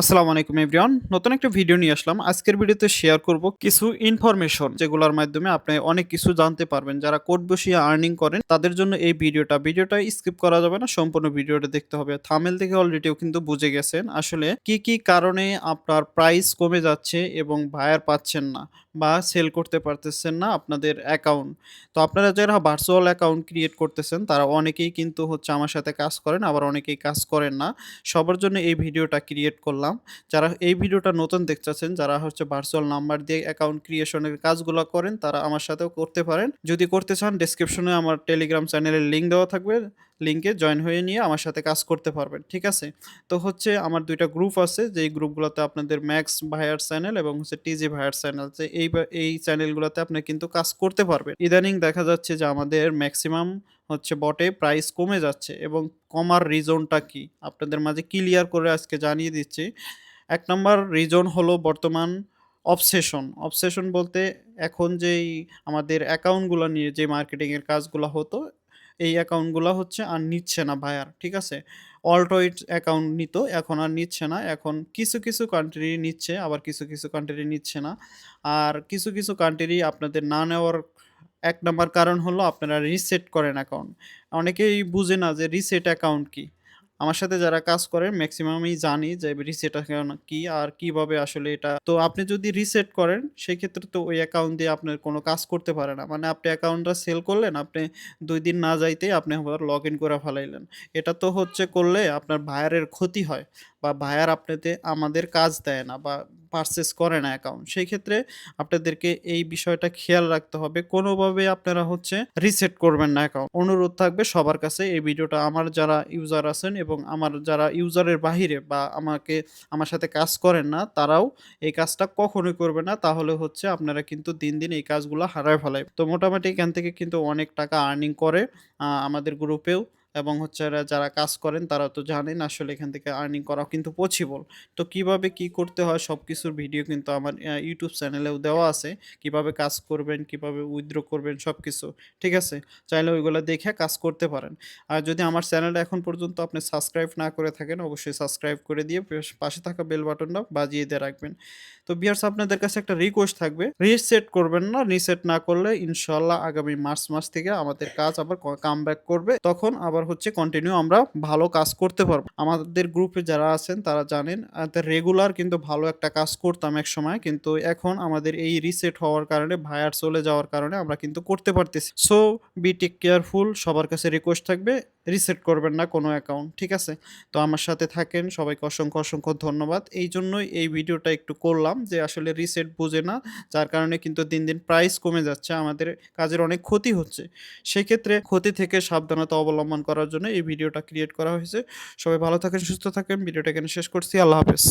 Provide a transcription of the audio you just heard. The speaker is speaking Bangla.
আসসালামু আলাইকুম এভরিওয়ান নতুন একটা ভিডিও নিয়ে আসলাম। আজকের ভিডিওতে শেয়ার করব কিছু ইনফরমেশন যেগুলোর মাধ্যমে আপনি অনেক কিছু জানতে পারবেন। যারা কোড বসিয়ে আর্নিং করেন, তাদের জন্য এই ভিডিওটা ভিডিওটা স্কিপ করা যাবে না, সম্পূর্ণ ভিডিওটা দেখতে হবে। থামেল থেকে অলরেডিও কিন্তু বুঝে গেছেন আসলে কি কি কারণে আপনার প্রাইস কমে যাচ্ছে এবং বায়ার পাচ্ছেন না বা সেল করতে পারতেছেন না আপনাদের অ্যাকাউন্ট তো আপনারা যারা ভার্চুয়াল অ্যাকাউন্ট ক্রিয়েট করতেছেন, তারা অনেকেই কিন্তু হচ্ছে আমার সাথে কাজ করেন, আবার অনেকেই কাজ করেন না। সবার জন্য এই ভিডিওটা ক্রিয়েট করলাম। যারা এই ভিডিওটা নতুন দেখতেছেন, যারা হচ্ছে ভার্চুয়াল নাম্বার দিয়ে অ্যাকাউন্ট ক্রিয়েশনের কাজগুলো করেন, তারা আমার সাথেও করতে পারেন। যদি করতে চান ডেসক্রিপশনে আমার টেলিগ্রাম চ্যানেলের লিঙ্ক দেওয়া থাকবে। লিঙ্কে জয়েন হয়ে নিয়ে আমার সাথে কাজ করতে পারবেন, ঠিক আছে? তো হচ্ছে আমার দুইটা গ্রুপ আছে, যেই গ্রুপগুলোতে আপনাদের ম্যাক্স ভাইয়ার চ্যানেল এবং হচ্ছে টিজি ভাইয়ার চ্যানেল এই এই চ্যানেলগুলোতে আপনি কিন্তু কাজ করতে পারবেন। ইদানিং দেখা যাচ্ছে যে আমাদের ম্যাক্সিমাম হচ্ছে বটে প্রাইস কমে যাচ্ছে এবং কমার রিজনটা কি? আপনাদের মাঝে ক্লিয়ার করে আজকে জানিয়ে দিচ্ছি। এক নম্বর রিজন হলো বর্তমান অবসেশন অবসেশন বলতে এখন যেই আমাদের অ্যাকাউন্টগুলো নিয়ে যে মার্কেটিংয়ের কাজগুলো হতো, এই অ্যাকাউন্টগুলো হচ্ছে আর নিচ্ছে না ভায়ার ঠিক আছে? অল্টোইট অ্যাকাউন্ট নিত, এখন আর নিচ্ছে না। এখন কিছু কিছু কান্ট্রি নিচ্ছে, আবার কিছু কিছু কান্ট্রি নিচ্ছে না। আর কিছু কিছু কান্ট্রি আপনাদের না নেওয়ার এক নম্বর কারণ হলো আপনারা রিসেট করেন অ্যাকাউন্ট অনেকেই বুঝে না যে রিসেট অ্যাকাউন্ট কি। আমার সাথে যারা কাজ করে ম্যাক্সিমামই জানি যে রিসেট অ্যাকাউন্ট কি আর কীভাবে আসলে এটা। তো আপনি যদি রিসেট করেন, সেক্ষেত্রে তো ওই অ্যাকাউন্ট দিয়ে আপনার কোনো কাজ করতে পারে না। মানে আপনি অ্যাকাউন্টটা সেল করলেন, আপনি দুই দিন না যাইতেই আপনি আবার লগ ইন করে ফেলাইলেন। এটা তো হচ্ছে করলে আপনার ভায়ারের ক্ষতি হয় বা ভায়ার আপনাতে আমাদের কাজ দেয় না বা পারচেস করে না অ্যাকাউন্ট সেই ক্ষেত্রে আপনাদেরকে এই বিষয়টা খেয়াল রাখতে হবে। কোনোভাবে আপনারা হচ্ছে রিসেট করবেন না অ্যাকাউন্ট অনুরোধ থাকবে সবার কাছে এই ভিডিওটা আমার যারা ইউজার আছেন এবং আমার যারা ইউজারের বাহিরে বা আমাকে, আমার সাথে কাজ করেন না, তারাও এই কাজটা কখনোই করবে না। তাহলে হচ্ছে আপনারা কিন্তু দিন দিন এই কাজগুলো হারায় ফেলায়। তো মোটামুটি এখান থেকে কিন্তু অনেক টাকা আর্নিং করে আমাদের গ্রুপেও এবং হচ্ছে যারা কাজ করেন তারা তো জানেন আসলে এখান থেকে আর্নিং করা কিন্তু পসিবল তো কীভাবে কি করতে হয় সব কিছুর ভিডিও কিন্তু আমার ইউটিউব চ্যানেলেও দেওয়া আছে। কীভাবে কাজ করবেন, কীভাবে উইথড্র করবেন সব কিছু ঠিক আছে? চাইলে ওইগুলো দেখে কাজ করতে পারেন। আর যদি আমার চ্যানেলটা এখন পর্যন্ত আপনি সাবস্ক্রাইব না করে থাকেন, অবশ্যই সাবস্ক্রাইব করে দিয়ে পাশে থাকা বেল বাটনটা বাজিয়ে দিয়ে রাখবেন। তো বিয়ার্স আপনাদের কাছে একটা রিকোয়েস্ট থাকবে রিসেট করবেন না রিসেট না করলে ইনশাল্লাহ আগামী মার্চ মাস থেকে আমাদের কাজ আবার কাম ব্যাক করবে, তখন আবার হচ্ছে কন্টিনিউ আমরা ভালো কাজ করতে পারব। আমাদের গ্রুপে যারা আছেন, তারা জানেন রেগুলার কিন্তু ভালো একটা কাজ করতাম এক সময়, কিন্তু এখন আমাদের এই রিসেট হওয়ার কারণে ভায়ার চলে যাওয়ার কারণে আমরা কিন্তু করতে পারতেছি। সো বি টেক কেয়ারফুল সবার কাছে রিকোয়েস্ট থাকবে রিসেট করবেন না কোনো অ্যাকাউন্ট, ঠিক আছে? তো আমার সাথে থাকেন, সবাইকে অসংখ্য অসংখ্য ধন্যবাদ। এই জন্যই এই ভিডিওটা একটু করলাম যে আসলে রিসেট বুঝে না, যার কারণে কিন্তু দিন দিন প্রাইস কমে যাচ্ছে, আমাদের কাজের অনেক ক্ষতি হচ্ছে। সেক্ষেত্রে ক্ষতি থেকে সাবধানতা অবলম্বন করার জন্য এই ভিডিওটা ক্রিয়েট করা হয়েছে। সবাই ভালো থাকেন, সুস্থ থাকেন, ভিডিওটা এখানে শেষ করছি, আল্লাহ হাফেজ।